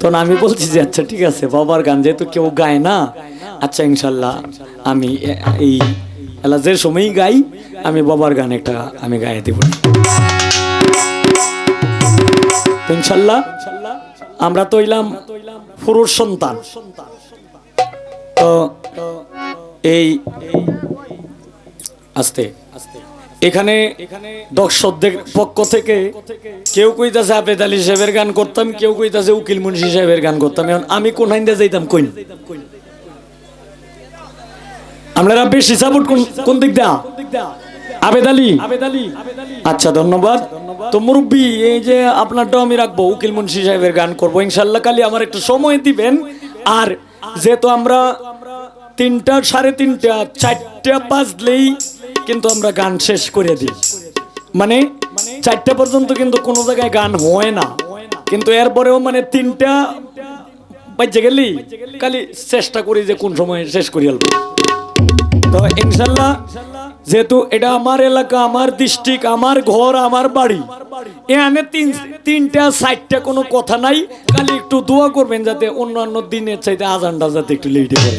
তখন আমি বলছি যে আচ্ছা ঠিক আছে, বাবার গান যেহেতু কেউ গায় না আচ্ছা ইনশাল্লাহ আমি এই এলা যে সময়ই গাই, আমি বাবার গান একটা আমি গায়ে দেব। ইনশাল্লাহ আমরা তো হইলাম পুরুষ সন্তান। তো এই আস্তে আস্তে। এখানে দর্শকদের পক্ষ থেকে কেউ কইতাছে আবেদ আলী সাহেবের গান করতাম, কেউ কইতাছে উকিল মুন্সি সাহেবের গান করতাম। এখন আমি কোন হাইন্দা যাইতাম, কইন। আপনারা বেশি সাপোর্ট কোন দিক দা আবেদ আলী? আচ্ছা ধন্যবাদ। তো মুরব্বী, এই যে আপনারটাও আমি রাখব, উকিল মুন্সি সাহেবের গান করব। ইনশাল্লাহ কালি আমার একটু সময় দিবেন। আর যেহেতু আমরা তিনটা, সাড়ে তিনটা, চারটা বাজলেই কিন্তু আমরা গান শেষ করে দিই। মানে চারটা পর্যন্ত কিন্তু কোনো জায়গায় গান হয় না। কিন্তু এরপরেও মানে তিনটা বাজে গেলি, খালি চেষ্টা করি যে কোন সময় শেষ করি অল্প। তো ইনশাল্লাহ যেহেতু এটা আমার এলাকা, আমার ডিস্ট্রিক্ট আমার ঘর, আমার বাড়ি, এখানে তিন, তিনটা সাইডটা কোনো কথা নাই। খালি একটু দোয়া করবেন যাতে অন্যান্য দিনের চাইতে আজানটা যাতে একটু লেটে করে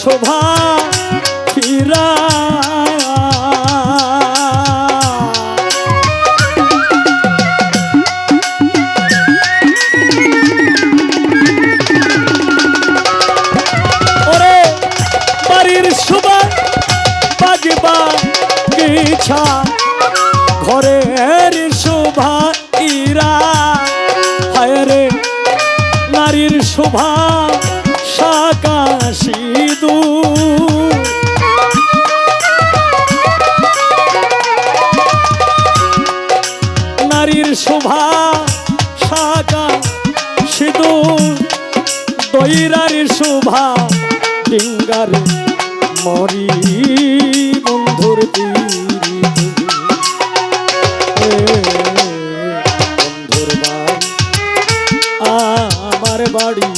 শোভা ফিরা বাগিছা ঘরের শোভা ইরা হায় রে নারীর শোভা শাকা শোভা সাজা সিঁদুর দইরার শোভা ডিঙ্গার মরি বন্ধুর বন্ধুর আমার বাড়ি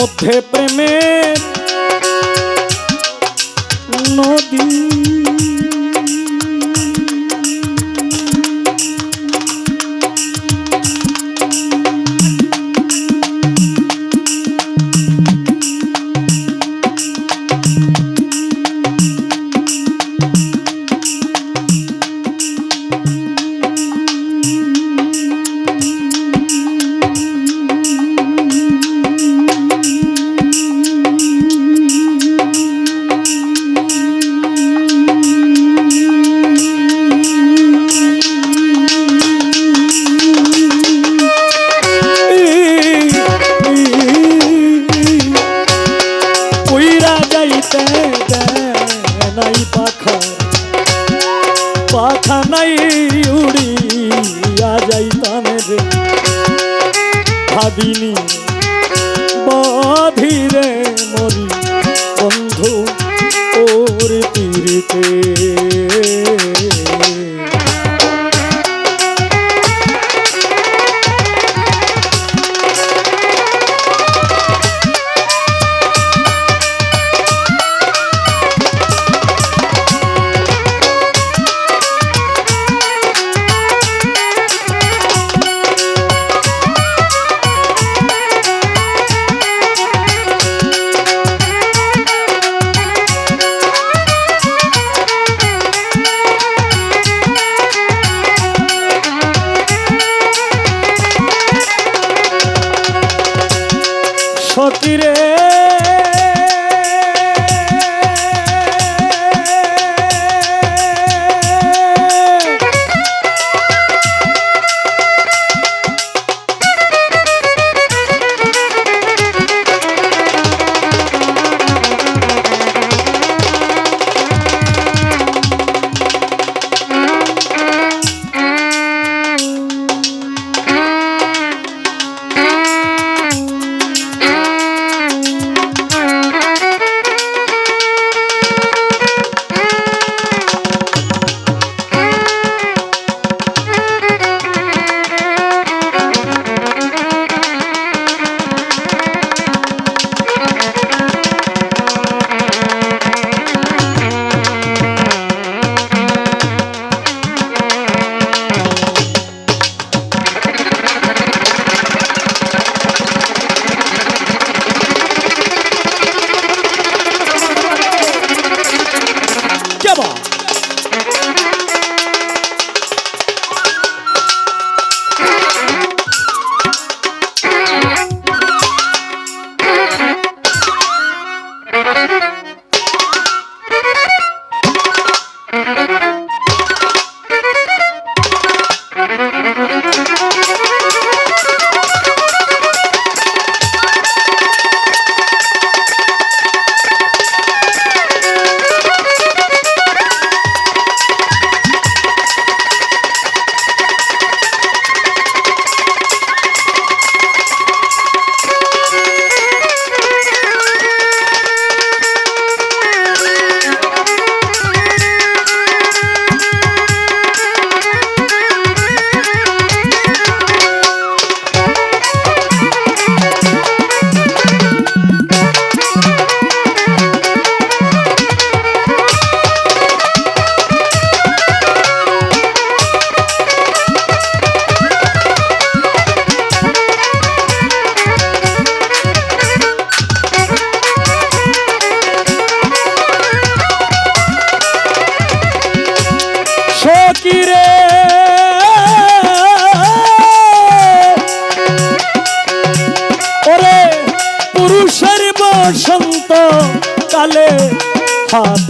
মধ্যে প্রেমের উড়িয়া যাইতাম রে। ভাবিনি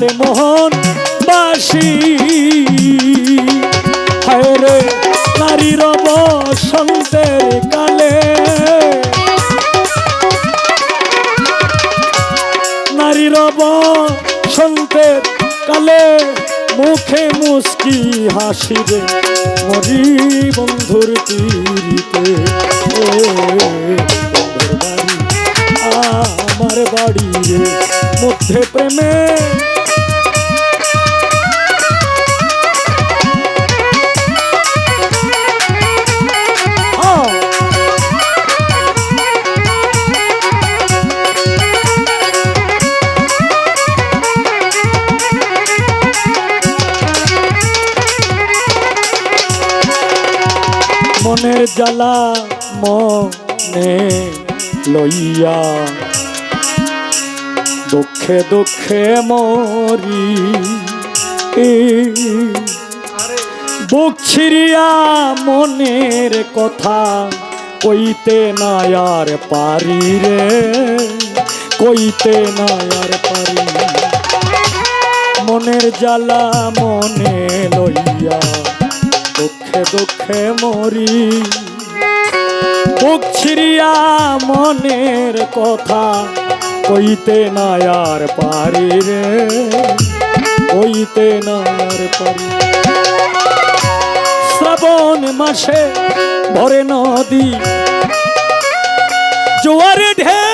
হাতে মোহন বাসি। হায় রে, নারীর বসন্তের কালে। নারীর বসন্তের কালে মুখে মুস্কি হাসি রে। জ্বালা মনে লইয়া দুঃখে দুঃখে মরি। বুক ছিড়িয়া মনের কথা কইতে না আর পারি রে। কইতে না আর পারি। মনের জ্বালা মনে লইয়া দুঃখে দুঃখে মরি। বুক ছিড়িয়া মনের কথা কইতে না আর পারি রে। কইতে না আর পারি। শ্রাবণ মাসে ভরে নদী, জোয়ারে ঢেউ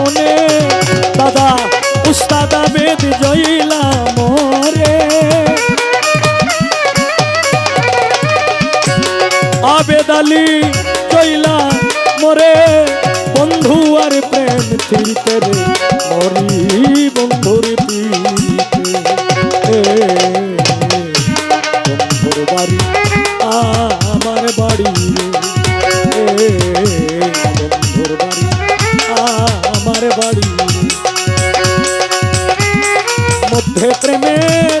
মনে দাদা উস্তাদা বেদ জয়লা মরে। আবেদালি চইলা মধ্যে প্রেমের